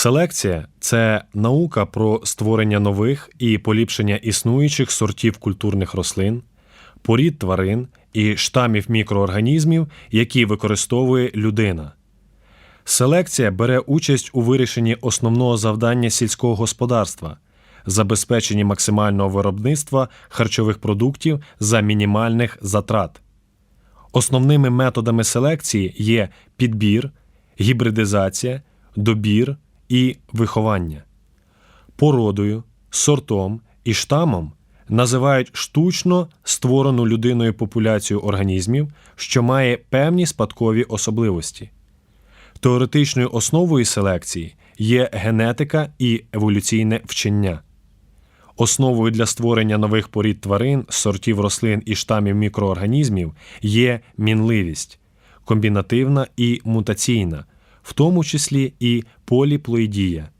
Селекція це наука про створення нових і поліпшення існуючих сортів культурних рослин, порід тварин і штамів мікроорганізмів, які використовує людина. Селекція бере участь у вирішенні основного завдання сільського господарства забезпеченні максимального виробництва харчових продуктів за мінімальних затрат. Основними методами селекції є підбір, гібридизація, добір і виховання. Породою, сортом і штамом називають штучно створену людиною популяцію організмів, що має певні спадкові особливості. Теоретичною основою селекції є генетика і еволюційне вчення. Основою для створення нових порід тварин, сортів рослин і штамів мікроорганізмів є мінливість, комбінативна і мутаційна, в тому числі і поліплоїдія.